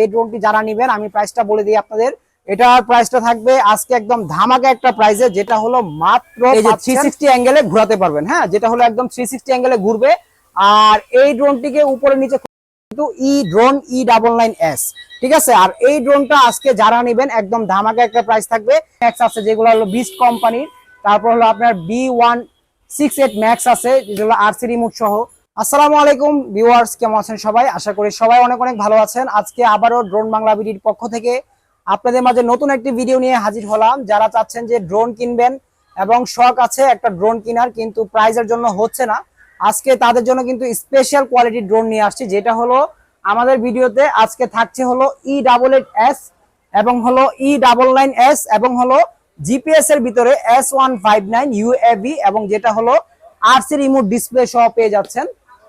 এই ড্রোনটি যারা নিবেন আমি প্রাইসটা বলে দিই আপনাদের। এটার প্রাইসটা থাকবে আজকে একদম ধামাকা একটা প্রাইসে যেটা হলো মাত্র থ্রি সিক্সটি অ্যাঙ্গেলে ঘোরাতে পারবেন হ্যাঁ? যেটা হলো একদম থ্রি সিক্সটি অ্যাঙ্গেলে ঘুরবে। আর এই ড্রোনটিকে উপরে নিচে কিন্তু E drone E double nine S ঠিক আছে? আর এই ড্রোনটা আজকে যারা নেবেন একদম ধামাকা একটা প্রাইস থাকবে। ম্যাক্স আছে যেগুলো হলো বিস্ট কোম্পানির তারপর হলো আপনার B one six eight max আছে যেগুলো আরসি রিমোট সহ। আসসালামু আলাইকুম ভিউয়ার্স কেমন আছেন সবাই? আশা করি সবাই অনেক অনেক ভালো আছেন। আজকে আবারও ড্রোন বাংলা বিডির পক্ষ থেকে আপনাদের মাঝে নতুন একটি ভিডিও নিয়ে হাজির হলাম। যারা চাচ্ছেন যে ড্রোন কিনবেন এবং শখ আছে একটা ড্রোন কেনার, কিন্তু প্রাইজের জন্য হচ্ছে না। আজকে তাদের জন্য কিন্তু স্পেশাল কোয়ালিটির ড্রোন নিয়ে আসছি, যেটা হলো আমাদের ভিডিওতে আজকে থাকছে হলো ই ডাবল এইট এস এবং হলো ই ডাবল নাইন এস এবং হলো জিপিএস এর ভিতরে S one five nine UAB এবং যেটা হলো আরসি রিমোট ডিসপ্লে সহ পেয়ে যাচ্ছেন।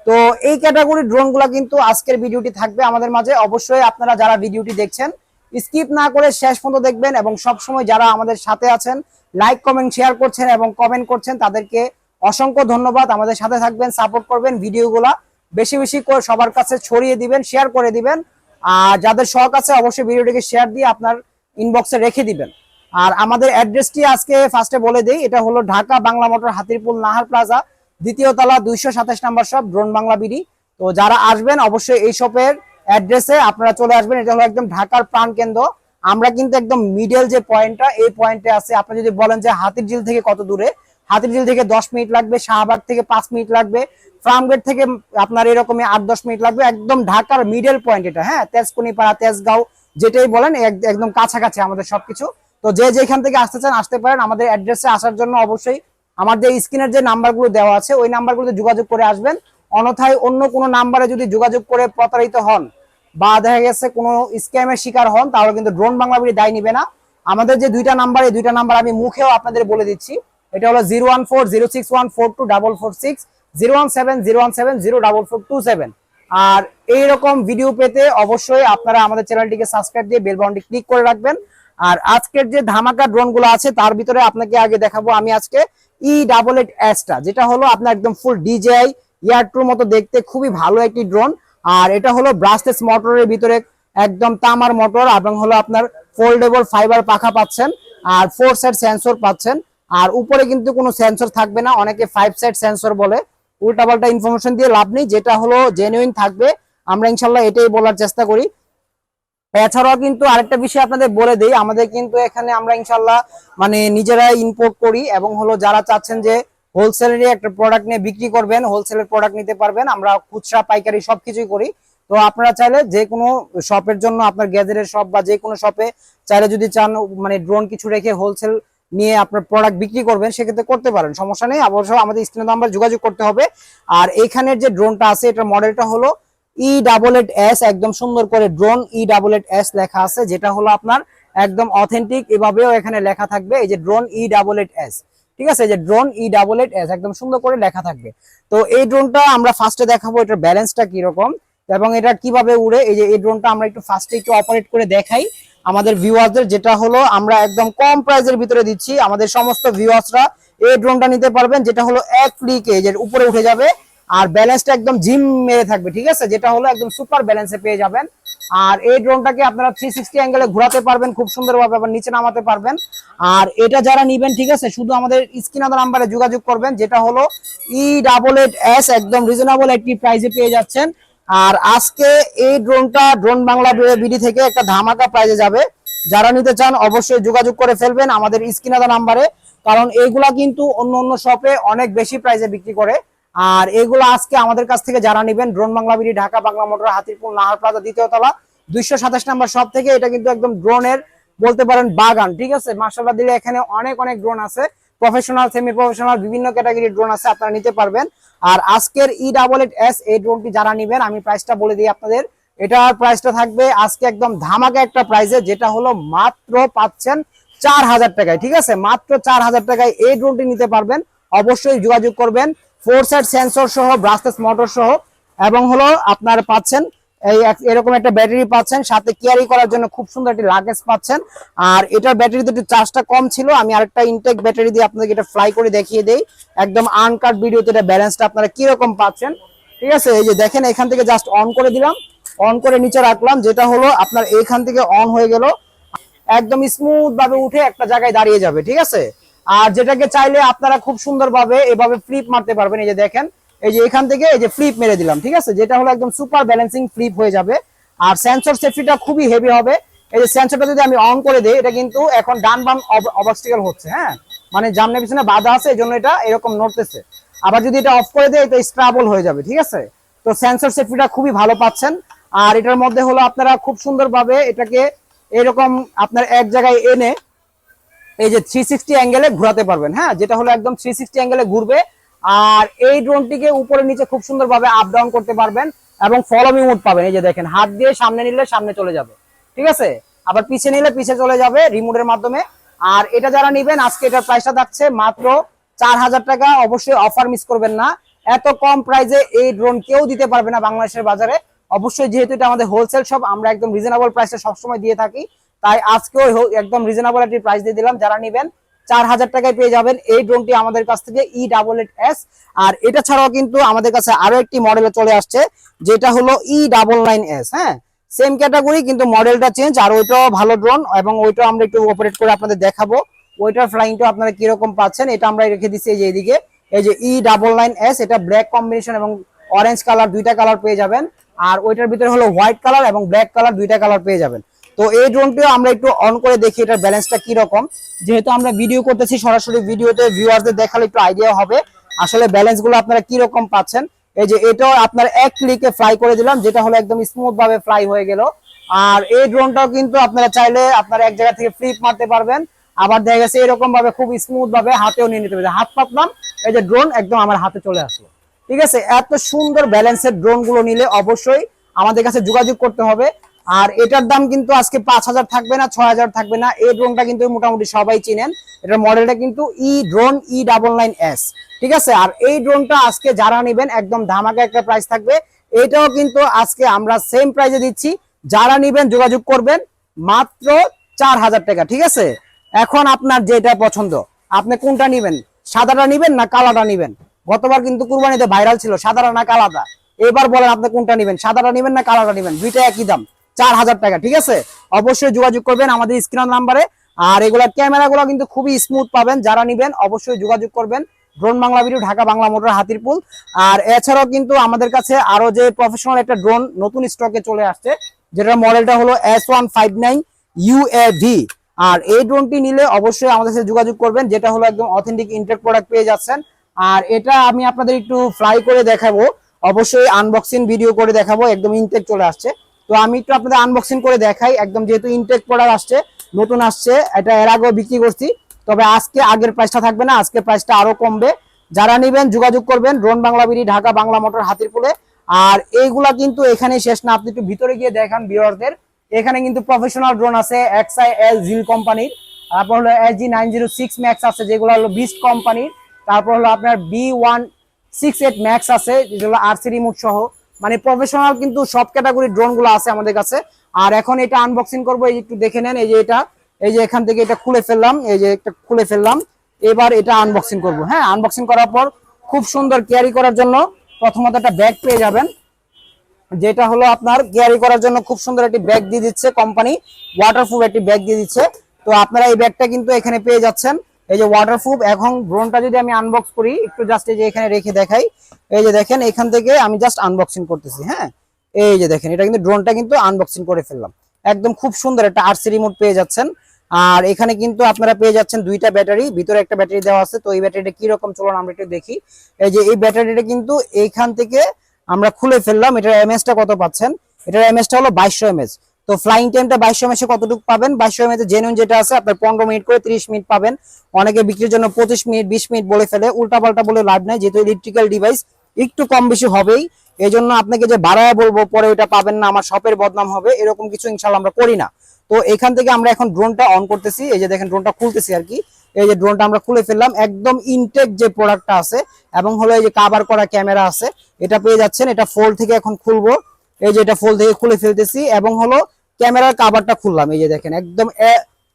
তো এই ক্যাটাগরির ড্রোনগুলো কিন্তু আজকের ভিডিওটি থাকবে আমাদের মাঝে। অবশ্যই আপনারা যারা ভিডিওটি দেখছেন স্কিপ না করে শেষ পর্যন্ত দেখবেন এবং সব সময় যারা আমাদের সাথে আছেন লাইক কমেন্ট শেয়ার করছেন এবং কমেন্ট করছেন, তাদেরকে অসংখ্য ধন্যবাদ। আমাদের সাথে থাকবেন সাপোর্ট করবেন ভিডিওগুলা। বেশি বেশি করে সবার কাছে ছড়িয়ে দিবেন শেয়ার করে দিবেন। আর যাদের শখ আছে, অবশ্যই ভিডিওটিকে শেয়ার দিয়ে আপনার ইনবক্সে রেখে দিবেন। আর আমাদের অ্যাড্রেসটি আজকে ফার্স্টে বলে দেই, এটা হলো ঢাকা বাংলা মোটর হাতিরপুল নাহার প্লাজা দ্বিতীয় তলা দুইশো সাতাশ number shop drone Bangla BD. তো যারা আসবেন, অবশ্যই এই শপের অ্যাড্রেসে আপনারা চলে আসবেন। এটা হলো একদম ঢাকার প্রাণ কেন্দ্র। আমরা কিন্তু একদম মিডল যে পয়েন্টটা এই পয়েন্টে আছে। আপনি যদি বলেন যে হাতির ঝিল থেকে কত দূরে? হাতির ঝিল থেকে দশ মিনিট লাগবে, শাহবাগ থেকে পাঁচ মিনিট লাগবে, ফার্মগেট থেকে আপনার এরকমই আট দশ মিনিট লাগবে। একদম ঢাকার মিডল পয়েন্ট এটা হ্যাঁ? তেজকুনিপাড়া, তেজগাঁও, যেটাই বলেন একদম কাছাকাছি আমাদের সবকিছু। তো যে যেখান থেকে আসতে চান, আসতে পারেন। আমাদের অ্যাড্রেসে আসার জন্য অবশ্যই আমাদের স্ক্রিনের যে নাম্বারগুলো দেওয়া আছে, ওই নাম্বারগুলোতে যোগাযোগ করে আসবেন। অন্যথায় অন্য কোনো নাম্বারে যদি যোগাযোগ করে প্রতারিত হন বা দেখা গেছে কোনো স্ক্যামের শিকার হন, তাহলে কিন্তু ড্রোন বাংলা বিডি দায় নিবে না। আমাদের যে দুইটা নাম্বার, এই দুইটা নাম্বার আমি মুখেও আপনাদের বলে দিচ্ছি। এটা হলো zero one four zero six one four two double four six, zero one seven zero one seven zero double four two seven. আর এইরকম ভিডিও পেতে অবশ্যই আপনারা আমাদের চ্যানেলটিকে সাবস্ক্রাইব দিয়ে বেল বাটনটি ক্লিক করে রাখবেন। আর আজকের যে ধামাকা ড্রোনগুলো আছে, তার ভিতরে আপনাকে আগে দেখাবো আমি আজকে ই ডাবল এইট এসটা যেটা হলো আপনার একদম ফুল ডিজেআই ইয়ার মতো দেখতে, খুবই ভালো একটি ড্রোন আর এটা হলো ব্রাসলেস মোটরের ভিতরে একদম তামার মোটর এবং হলো আপনার ফোল্ডেবল ফাইবার পাখা পাচ্ছেন, আর ফোর সেট সেন্সর পাচ্ছেন। আর উপরে কিন্তু কোনো সেন্সর থাকবে না, অনেকে ফাইভ সাইড সেন্সর বলে। উল্টাপাল্টা ইনফরমেশন দিয়ে লাভ নেই, যেটা হলো জেনুইন থাকবে। আমরা ইনশাল্লাহ এটাই বলার চেষ্টা করি। এছাড়াও কিন্তু আরেকটা বিষয় আপনাদের বলে দিই, আমাদের কিন্তু এখানে আমরা ইনশাল্লাহ মানে নিজেরাই ইম্পোর্ট করি এবং হলো যারা চাচ্ছেন যে হোলসেলেরই একটা প্রোডাক্ট নিয়ে বিক্রি করবেন হোলসেলের প্রোডাক্ট নিতে পারবেন, আমরা খুচরা, পাইকারি সবকিছুই করি। তো আপনারা চাইলে যে কোনো শপের জন্য, আপনার গ্যাজেটের শপ বা যে কোনো শপে চাইলে যদি চান মানে ড্রোন কিছু রেখে হোলসেল নিয়ে আপনার প্রোডাক্ট বিক্রি করবেন, সেক্ষেত্রে করতে পারেন, সমস্যা নেই। অবশ্য আমাদের স্ক্রিনে নাম্বার যোগাযোগ করতে হবে। আর এখানের যে ড্রোনটা আছে, এটার মডেলটা হলো ই ডাবল এইট এস একদম সুন্দর করে drone E double eight S লেখা আছে, যেটা হলো আপনার একদম অথেন্টিক এভাবেও এখানে লেখা থাকবে, এই যে drone E double eight S ঠিক আছে যে drone E double eight S একদম সুন্দর করে লেখা থাকবে। তো এই ড্রোনটা আমরা ফার্স্টে দেখাবো, এটার ব্যালেন্সটা কীরকম, এবং এটা কীভাবে উড়ে, এই যে এই ড্রোনটা আমরা একটু ফার্স্টে একটু অপারেট করে দেখাই আমাদের ভিউয়ারদের যেটা হলো আমরা একদম কম প্রাইজের ভিতরে দিচ্ছি, আমাদের সমস্ত ভিউয়ার্সরা এই ড্রোনটা নিতে পারবেন, যেটা হলো এক ক্লিকে যে উপরে উঠে যাবে আর ব্যালেন্সটা একদম জিম মেরে থাকবে, ঠিক আছে? যেটা হলো একদম সুপার ব্যালেন্সে পেয়ে যাবেন। আর এই ড্রোনটাকে আপনারা থ্রি সিক্সটি অ্যাঙ্গেলে ঘোরাতে পারবেন, খুব সুন্দরভাবে আবার নিচে নামাতে পারবেন। আর এটা যারা নিবেন, ঠিক আছে, শুধু আমাদের স্ক্রিন নাম্বারে যোগাযোগ করবেন, যেটা হলো ই ডাবল এইট এস একদম রিজনেবল একটি প্রাইজে পেয়ে যাচ্ছেন। আর আজকে এই ড্রোনটা ড্রোন বাংলা বিডি থেকে একটা ধামাকা প্রাইজে যাবে। যারা নিতে চান, অবশ্যই যোগাযোগ করে ফেলবেন আমাদের স্ক্রিনাদা নাম্বারে কারণ এইগুলা কিন্তু অন্য অন্য শপে অনেক বেশি প্রাইজে বিক্রি করে। আর এগুলো আজকে আমাদের কাছ থেকে যারা নেবেন, drone Bangla BD, Dhaka Bangla motor Hatirpur Nahar plaza, দ্বিতীয় তলা, দুইশো সাতাশ নাম্বার সব থেকে এটা কিন্তু একদম ড্রোনের, বলতে পারেন বাগান, ঠিক আছে? মার্শাল্লাহ দিলে এখানে অনেক অনেক ড্রোন আছে। প্রফেশনাল সেমি প্রফেশনাল বিভিন্ন ক্যাটাগরির ড্রোন আছে, আপনারা নিতে পারবেন। আর আজকের ই ডাবল এইট এস এই ড্রোনটি যারা নেবেন, আমি প্রাইসটা বলে দিই আপনাদের। এটার প্রাইসটা থাকবে আজকে একদম ধামাকা একটা প্রাইসে যেটা হলো মাত্র পাচ্ছেন চার হাজার টাকায়, ঠিক আছে? মাত্র চার হাজার টাকায় এই ড্রোনটি নিতে পারবেন। অবশ্যই যোগাযোগ করবেন। ফোর সাইড সেন্সর সহ ব্রাসলেস মোটর সহ, এবং হলো আপনার পাচ্ছেন এই এরকম একটা ব্যাটারি পাচ্ছেন, সাথে ক্যারি করার জন্য খুব সুন্দর একটি লাগেজ পাচ্ছেন। আর এটার ব্যাটারিতে একটু চার্জটা কম ছিল, আমি আরেকটা ইনটেক ব্যাটারি দিয়ে আপনাদেরকে এটা ফ্লাই করে দেখিয়ে দেই। একদম আনকাট ভিডিওতে এটা ব্যালেন্সটা আপনারা কীরকম পাচ্ছেন, ঠিক আছে? এই যে দেখেন, এখান থেকে জাস্ট অন করে দিলাম। অন করে নিচে রাখলাম, যেটা হলো আপনার এইখান থেকে অন হয়ে গেল। একদম স্মুথ ভাবে উঠে একটা জায়গায় দাঁড়িয়ে যাবে, ঠিক আছে? আর যেটাকে চাইলে আপনারা খুব সুন্দরভাবে এভাবে ফ্লিপ মারতে পারবেন, এই যে দেখেন। এই যে এখান থেকে এই যে ফ্লিপ মেরে দিলাম, ঠিক আছে? যেটা হলো একদম সুপার ব্যালেন্সিং ফ্লিপ হয়ে যাবে। আর সেন্সর সেফটিটা খুবই হেভি হবে। এই যে সেন্সরটা যদি আমি অন করে দিই, এটা কিন্তু এখন ডান বাম অবস্টিকাল হচ্ছে হ্যাঁ? মানে জামনে পিছনে বাধা আছে এই জন্য এটা এরকম নড়তেছে। আবার যদি এটা অফ করে দেয় এটা স্ট্রাবল হয়ে যাবে, ঠিক আছে? তো সেন্সর সেফটিটা খুবই ভালো পাচ্ছেন। আর এটার মধ্যে হলো আপনারা খুব সুন্দরভাবে এটাকে এরকম আপনার এক জায়গায় এনে এই যে থ্রি সিক্সটি অ্যাঙ্গেলে ঘোরাতে পারবেন হ্যাঁ? যেটা হলো একদম থ্রি সিক্সটি অ্যাঙ্গেলে ঘুরবে। আর এই ড্রোনটিকে উপরে নিচে খুব সুন্দরভাবে আপ ডাউন করতে পারবেন এবং ফলোমি মোড পাবেন। এই যে দেখেন, হাত দিয়ে সামনে নিলে সামনে চলে যাবে। ঠিক আছে? আবার পিছে নিলে পিছে চলে যাবে রিমোটের মাধ্যমে। আর এটা যারা নিবেন, আজকে এটার প্রাইসটা থাকছে মাত্র চার হাজার টাকা। অবশ্যই অফার মিস করবেন না। এত কম প্রাইসে এই ড্রোন কেউ দিতে পারবে না বাংলাদেশের বাজারে। অবশ্যই যেহেতু এটা আমাদের হোলসেল শপ আমরা একদম রিজনেবল প্রাইসে সবসময় দিয়ে থাকি। তাই আজকেও একদম রিজনেবল একটি প্রাইস দিয়ে দিলাম। যারা নিবেন, চার হাজার টাকায় পেয়ে যাবেন এই ড্রোনটি আমাদের কাছ থেকে ই ডাবল এইট এস আর এটা ছাড়াও কিন্তু আমাদের কাছে আরও একটি মডেলে চলে আসছে, যেটা হলো ই ডাবল নাইন এস হ্যাঁ? সেম ক্যাটাগরি কিন্তু মডেলটা চেঞ্জ আর ওইটাও ভালো ড্রোন এবং ওইটাও আমরা একটু অপারেট করে আপনাদের দেখাবো। ওইটার ফ্লাইংটা আপনারা কীরকম পাচ্ছেন, এটা আমরা রেখে দিচ্ছি এই যে এইদিকে এই যে ই ডাবল নাইন এস এটা ব্ল্যাক কম্বিনেশন এবং অরেঞ্জ কালার দুইটা কালার পেয়ে যাবেন। আর ওইটার ভিতরে হলো হোয়াইট কালার এবং ব্ল্যাক কালার দুইটা কালার পেয়ে যাবেন। তো এই ড্রোনটিও আমরা একটু অন করে দেখি এটার ব্যালেন্সটা কি রকম যেহেতু আমরা ভিডিও করতেছি, সরাসরি ভিডিওতে ভিউয়ারদের দেখালে একটু আইডিয়া হবে। আসলে ব্যালেন্সগুলো আপনারা কি রকম পাচ্ছেন? এই যে এটাও আপনার এক ক্লিকে ফ্লাই করে দিলাম, যেটা হলো একদম স্মুথ ভাবে ফ্লাই হয়ে গেল। আর এই ড্রোনটাও কিন্তু আপনারা চাইলে আপনারা এক জায়গা থেকে ফ্লিপ মারতে পারবেন। আবার দেখা গেছে এরকম ভাবে খুব স্মুথ ভাবে হাতেও নিয়ে নিতে পারবেন। হাত পাতলাম, এই যে ড্রোন একদম আমার হাতে চলে আসলো। ঠিক আছে? এত সুন্দর ব্যালেন্সের ড্রোনগুলো নিলে অবশ্যই আমাদের কাছে যোগাযোগ করতে হবে। আর এটার দাম কিন্তু আজকে পাঁচ হাজার থাকবে না, ছয় হাজার থাকবে না। এই ড্রোনটা কিন্তু মোটামুটি সবাই চিনেন। এটার মডেলটা কিন্তু E drone E double nine S ঠিক আছে? আর এই ড্রোনটা আজকে যারা নেবেন, একদম ধামাকা একটা প্রাইস থাকবে। এটাও কিন্তু আজকে আমরা সেম প্রাইসে দিচ্ছি। যারা নিবেন, যোগাযোগ করবেন, মাত্র চার হাজার টাকা, ঠিক আছে? এখন আপনার যেটা পছন্দ, আপনি কোনটা নিবেন? সাদাটা নিবেন না কালাটা নিবেন? গতবার কিন্তু কুরবানিতে ভাইরাল ছিল, সাদাটা না কালাটা? এবার বলেন আপনি কোনটা নিবেন? সাদাটা নিবেন না কালাটা নিবেন? দুইটা একই দাম। চার হাজার টাকা, ঠিক আছে? অবশ্যই যোগাযোগ করবেন আমাদের স্ক্রিন নাম্বারে। আর এগুলা ক্যামেরাগুলো কিন্তু খুবই স্মুথ পাবেন, যারা নিবেন অবশ্যই যোগাযোগ করবেন। Drone Bangla video Dhaka Bangla motor, Hatirpool. আর এছাড়াও কিন্তু আমাদের কাছে আরও যে প্রফেশনাল একটা ড্রোন নতুন স্টকে চলে আসছে, যেটার মডেলটা হলো S one five nine UAV আর এই ড্রোনটি নিলে অবশ্যই আমাদের সাথে যোগাযোগ করবেন, যেটা হলো একদম অথেন্টিক ইন্টেক প্রোডাক্ট পেয়ে যাচ্ছেন। আর এটা আমি আপনাদের একটু ফ্লাই করে দেখাবো, অবশ্যই আনবক্সিং ভিডিও করে দেখাবো, একদম ইনটেক চলে আসছে। তো আমি একটু আপনাদের আনবক্সিং করে দেখাই। একদম যেহেতু ইনটেক প্রোডাক্ট আসছে, নতুন আসছে, এটা এর আগেও বিক্রি করছি। তবে আজকে আগের প্রাইসটা থাকবে না, আজকে প্রাইসটা আরও কমবে। যারা নেবেন, যোগাযোগ করবেন drone Bangla video Dhaka Bangla motor হাতিরপুলে। আর এইগুলা কিন্তু এখানে শেষ না, আপনি একটু ভিতরে গিয়ে দেখান ভিউয়ারদের এখানে কিন্তু প্রফেশনাল ড্রোন আছে এক্সআই এল জিল কোম্পানির তারপর হলো S G nine zero six max আছে, যেগুলো হলো বিস্ট কোম্পানির তারপর হলো আপনার B one six eight max আছে, যেগুলো আর আরসি রিমোট সহ। মানে প্রফেশনাল কিন্তু সব ক্যাটাগরি ড্রোনগুলো আছে আমাদের কাছে। আর এখন এটা আনবক্সিং করব, এই একটু দেখে নেন, এই যে এটা, এই যে এখান থেকে এটা খুলে ফেললাম, এই যে একটা খুলে ফেললাম, এবার এটা আনবক্সিং করব। হ্যাঁ আনবক্সিং করার পর খুব সুন্দর ক্যারি করার জন্য প্রথমত একটা ব্যাগ পেয়ে যাবেন, যেটা হলো আপনার ক্যারি করার জন্য খুব সুন্দর একটি ব্যাগ দিয়ে দিচ্ছে কোম্পানি ওয়াটারপ্রুফ একটি ব্যাগ দিয়ে দিচ্ছে। তো আপনারা এই ব্যাগটা কিন্তু এখানে পেয়ে যাচ্ছেন। এই যে ওয়াটারপ্রুফ এখন ড্রোনটা যদি আমি আনবক্স করি, একটু জাস্ট এই যে এখানে রেখে দেখাই। এই যে দেখেন, এখান থেকে আমি জাস্ট আনবক্সিং করতেছি হ্যাঁ? এই যে দেখেন, এটা কিন্তু ড্রোনটা কিন্তু আনবক্সিং করে ফেললাম। একদম খুব সুন্দর একটা আরসি রিমোট পেয়ে যাচ্ছেন। আর এখানে কিন্তু আপনারা পেয়ে যাচ্ছেন দুইটা ব্যাটারি, ভিতরে একটা ব্যাটারি দেওয়া আছে। তো এই ব্যাটারিটা কি রকম চলুন আমরা একটু দেখি। এই যে এই ব্যাটারিটা কিন্তু এইখান থেকে আমরা খুলে ফেললাম। এটার এমএস টা কত পাচ্ছেন? এটার এমএস টা হলো বাইশশো এমএস তো ফ্লাইং টাইমটা বাইশশো এমএস কতটুকু পাবেন? বাইশশো এমএস জেনুইন যেটা আছে, আপনার পনেরো মিনিট করে তিরিশ মিনিট পাবেন। অনেকে বিক্রির জন্য পঁচিশ মিনিট, বিশ মিনিট বলে ফেলে, উল্টাপাল্টা বলে লাভ নাই, যেহেতু ইলেকট্রিক্যাল ডিভাইস একটু কম বেশি হবেই। এই জন্য আপনাকে যে বাড়ায় বলব, পরে ওইটা পাবেন না, আমার শপের বদনাম হবে, এরকম কিছু ইনশাল্লাহ আমরা করি না। তো এখান থেকে আমরা এখন ড্রোনটা অন করতেছি, এই যে দেখেন ড্রোনটা খুলতেছি আর কি। এই যে ড্রোনটা আমরা খুলে ফেললাম, একদম ইনটেক যে প্রোডাক্টটা আছে, এবং হলো এই যে কাভার করা ক্যামেরা আছে, এটা পেয়ে যাচ্ছেন, এটা ফোল্ড থেকে এখন খুলবো। এই যে এটা ফোল্ড থেকে খুলে ফেলতেছি, এবং হলো ক্যামেরার কাভারটা খুললাম, এই যে দেখেন, একদম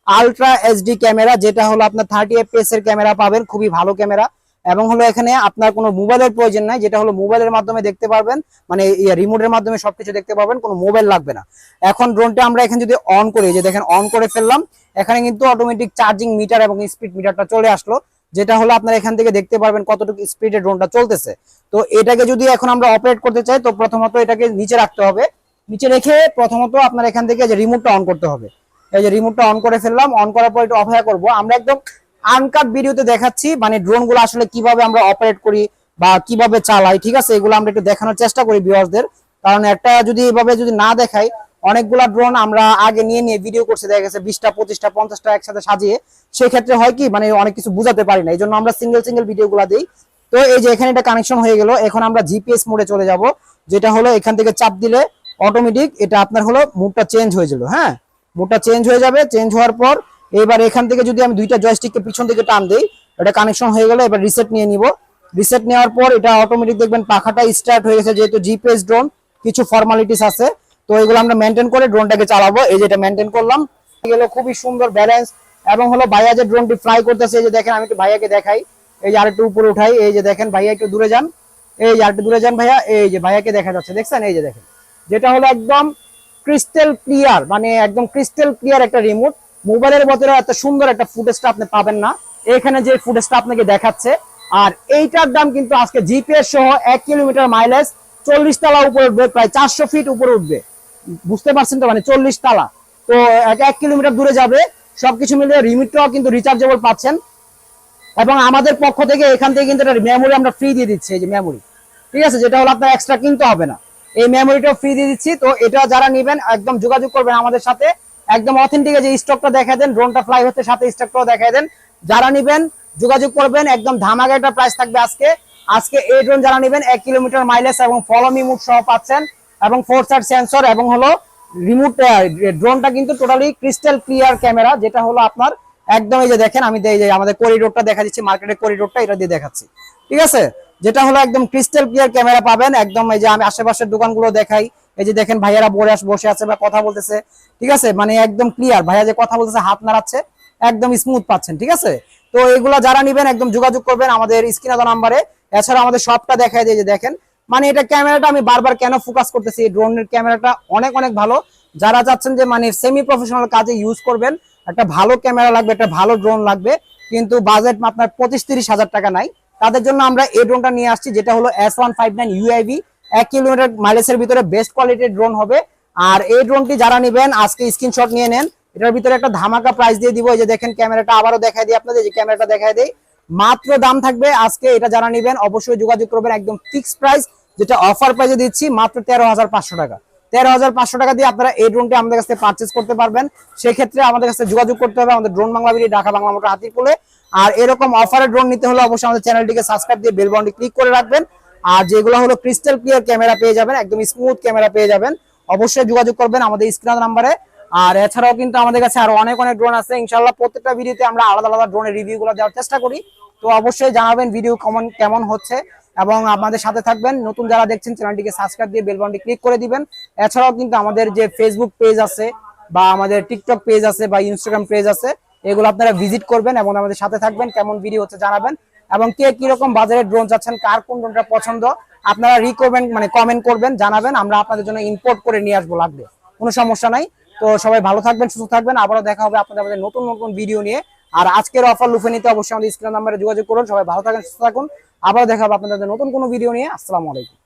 আলট্রা এইচডি ক্যামেরা, যেটা হলো আপনার থার্টি এফপিএস এর ক্যামেরা পাবেন, খুবই ভালো ক্যামেরা। এবং হলো এখানে আপনার কোনো মোবাইলের প্রয়োজন নাই, যেটা হলো মোবাইলের মাধ্যমে দেখতে পারবেন মানে রিমোটের মাধ্যমে সবকিছু দেখতে পারবেন, কোনো মোবাইল লাগবে না। এখন ড্রোনটা আমরা এখানে যদি অন করি যে দেখেন অন করে ফেললাম, এখানে কিন্তু অটোমেটিক চার্জিং মিটার এবং স্পিড মিটারটা চলে আসলো, যেটা হলো আপনারা এখান থেকে দেখতে পারবেন কতটুকু স্পিডে ড্রোনটা চলতেছে। তো এটাকে যদি এখন আমরা অপারেট করতে চাই, তো প্রথমত এটাকে নিচে রাখতে হবে নিচে রেখে প্রথমত আপনার এখান থেকে যে রিমোটটা অন করতে হবে। এই যে রিমোটটা অন করে ফেললাম অন করার পর একটু অপেক্ষা করব। আমরা একদম আনকাট ভিডিওতে দেখাচ্ছি মানে ড্রোনগুলো আসলে কীভাবে আমরা অপারেট করি বা কীভাবে চালাই, ঠিক আছে? এগুলো আমরা একটু দেখানোর চেষ্টা করি ভিউয়ার্সদের কারণ একটা যদি এভাবে যদি না দেখাই, অনেকগুলা ড্রোন আমরা আগে নিয়ে নিয়ে ভিডিও করছে, দেখা গেছে বিশটা, পঁচিশটা, পঞ্চাশটা একসাথে সাজিয়ে। সেক্ষেত্রে হয় কি মানে অনেক কিছু বুঝাতে পারি না এই জন্য আমরা সিঙ্গেল সিঙ্গেল ভিডিও গুলা দিই। তো এই যে এখানে এটা কানেকশন হয়ে গেল, এখন আমরা জিপিএস মোডে চলে যাব, যেটা হলো এখান থেকে চাপ দিলে অটোমেটিক এটা আপনার হলো মুডটা চেঞ্জ হয়ে যাবে হ্যাঁ? মুডটা চেঞ্জ হয়ে যাবে চেঞ্জ হওয়ার পর এবার এখান থেকে যদি আমি দুইটা জয়স্টিককে পিছন থেকে টান দেই, এটা কানেকশন হয়ে গেল, এবার রিসেট নিয়ে নিব। রিসেট নেওয়ার পর এটা অটোমেটিক দেখবেন পাখাটা স্টার্ট হয়ে গেছে, যেহেতু জিপিএস ড্রোন কিছু ফর্মালিটিস আছে। তো এগুলো আমরা মেনটেন করে ড্রোনটাকে চালাবো। এই যেটা মেনটেন করলাম গেল খুবই সুন্দর ব্যালেন্স এবং হলো ভাইয়া যে ড্রোনটি ফ্লাই করতেছে, এই যে দেখেন, আমি একটু ভাইয়াকে দেখাই। এই যে আরেকটু উপরে উঠাই, এই যে দেখেন, ভাইয়া একটু দূরে যান। এই যে আরেকটু দূরে যান ভাইয়া, এই যে ভাইয়াকে দেখা যাচ্ছে, দেখছেন? এই যে দেখেন। যেটা হলো একদম ক্রিস্টাল ক্লিয়ার মানে একদম ক্রিস্টাল ক্লিয়ার একটা রিমোট মোবাইলের মতো এত সুন্দর একটা ফুটেজটা আপনি পাবেন না। এখানে যে ফুটেজটা আপনাকে দেখাচ্ছে, আর এইটার দাম কিন্তু আজকে জিপিএস সহ এক কিলোমিটার মাইলেজ চল্লিশ তালা উপরে উঠবে, প্রায় চারশো ফিট উপরে উঠবে। বুঝতে পারছেন তো? মানে চল্লিশ তালা। তো এক কিলোমিটার দূরে যাবে। সবকিছু মিলিয়ে রিমিটটাও কিন্তু রিচার্জেবল পাচ্ছেন। এবং আমাদের পক্ষ থেকে এখান থেকে কিন্তু একটা মেমোরি আমরা ফ্রি দিয়ে দিচ্ছি, এই যে মেমোরি ঠিক আছে? যেটা হলো আপনার এক্সট্রা কিনতে হবে না। এই মেমোরিটাও ফ্রি দিয়ে দিচ্ছি। তো এটা যারা নেবেন, একদম যোগাযোগ করবেন আমাদের সাথে। একদম অথেন্টিক যে স্টকটা দেখা দেন ড্রোনটা ফ্লাই হচ্ছে, সাথে স্টকটাও দেখা দেন। যারা নেবেন, যোগাযোগ করবেন, একদম ধামাকা একটা প্রাইস থাকবে আজকে। আজকে এই ড্রোন যারা নেবেন, এক কিলোমিটার মাইলেজ এবং ফলো মি মুড সহ পাচ্ছেন, এবং ফোর সাইড সেন্সর এবং হলো রিমোট ড্রোনটা কিন্তু টোটালি ক্রিস্টাল ক্লিয়ার ক্যামেরা যেটা হলো আপনার একদম এই যে দেখেন, আমি আমাদের করিডোরটা দেখা দিচ্ছি মার্কেটের করিডোরটা এটা দিয়ে দেখাচ্ছি। ঠিক আছে? যেটা হলো একদম ক্রিস্টাল ক্লিয়ার ক্যামেরা পাবেন। একদম এই যে আমি আশেপাশের দোকানগুলো দেখাই। এই যে দেখেন ভাইয়ারা বসে বসে আছে বা কথা বলতেছে। ঠিক আছে? মানে একদম ক্লিয়ার ভাইয়া যে কথা বলতেছে, হাত নাড়াচ্ছে, একদম স্মুথ পাচ্ছেন। ঠিক আছে? তো এগুলা যারা নিবেন, একদম যোগাযোগ করবেন আমাদের স্ক্রিনে নাম্বারে। এছাড়া আমাদের সবটা দেখায় দিয়ে যে দেখেন। মানে এটা ক্যামেরাটা আমি বারবার কেন ফোকাস করতেছি? ড্রোনের ক্যামেরাটা অনেক অনেক ভালো। যারা চাচ্ছেন যে মানে সেমি প্রফেশনাল কাজে ইউজ করবেন, একটা ভালো ক্যামেরা লাগবে, একটা ভালো ড্রোন লাগবে। কিন্তু বাজেট আপনার পঁচিশ তিরিশ হাজার টাকা নাই। তাদের জন্য আমরা এই ড্রোনটা নিয়ে আসছি, যেটা হলো S one five nine UAV এক কিলোমিটার মাইলেজের ভিতরে বেস্ট কোয়ালিটির ড্রোন হবে। আর এই ড্রোনটি যারা নেবেন, আজকে স্ক্রিনশট নিয়ে নেন। এটার ভিতরে একটা ধামাকা প্রাইস দিয়ে দিব। এই যে দেখেন ক্যামেরাটা আবারও দেখাই দিই আপনাদের যে ক্যামেরাটা দেখাই দেই। মাত্র দাম থাকবে আজকে, এটা যারা নেবেন, অবশ্যই যোগাযোগ করবেন একদম ফিক্স প্রাইস যেটা অফার প্রাইসে দিচ্ছি মাত্র তেরো হাজার পাঁচশো টাকা। তেরো হাজার পাঁচশো টাকা দিয়ে আপনারা এই ড্রোনটি আমাদের কাছে পারচেস করতে পারবেন। সেক্ষেত্রে আমাদের কাছে যোগাযোগ করতে হবে আমাদের drone Bangla video Dhaka Bangla motor হাতিরপুলে। আর এরকম অফারের ড্রোন নিতে হলে অবশ্যই আমাদের চ্যানেলটিকে সাবস্ক্রাইব দিয়ে বেল ক্লিক করে রাখবেন। আর যেগুলো হলো ক্রিস্টাল ক্লিয়ার ক্যামেরা পেয়ে যাবেন, একদম স্মুথ ক্যামেরা পেয়ে যাবেন। অবশ্যই যোগাযোগ করবেন আমাদের স্ক্রিন নাম্বারে আর এছাড়াও কিন্তু আমাদের কাছে আরও অনেক অনেক ড্রোন আছে। ইনশাল্লাহ প্রত্যেকটা ভিডিওতে আমরা আলাদা আলাদা ড্রোনের রিভিউ গুলো দেওয়ার চেষ্টা করি। তো অবশ্যই জানাবেন ভিডিও কেমন কেমন হচ্ছে। এবং আমাদের সাথে থাকবেন। নতুন যারা দেখছেন চ্যানেলটিকে সাবস্ক্রাইব দিয়ে বেল বাটনটি ক্লিক করে দিবেন। এছাড়াও কিন্তু আমাদের যে ফেসবুক পেজ আছে বা আমাদের টিকটক পেজ আছে বা ইনস্টাগ্রাম পেজ আছে এগুলো আপনারা ভিজিট করবেন এবং আমাদের সাথে থাকবেন, কেমন ভিডিও হচ্ছে জানাবেন, এবং কে কীরকম বাজারে ড্রোন চাচ্ছেন, কার কোন ড্রোনটা পছন্দ, আপনারা রিকমেন্ড মানে কমেন্ট করবেন, জানাবেন, আমরা আপনাদের জন্য ইম্পোর্ট করে নিয়ে আসব লাগবে, কোনো সমস্যা নাই, তো সবাই ভালো থাকবেন, সুস্থ থাকবেন, আবারও দেখা হবে আপনাদের আমাদের নতুন নতুন ভিডিও নিয়ে, আর আজকের অফার লুফে নিতে অবশ্যই আমাদের স্ক্রিন নাম্বারে যোগাযোগ করুন, সবাই ভালো থাকেন, সুস্থ থাকুন, আবারও দেখা হবে আপনাদের নতুন কোনো ভিডিও নিয়ে, আসসালামু আলাইকুম।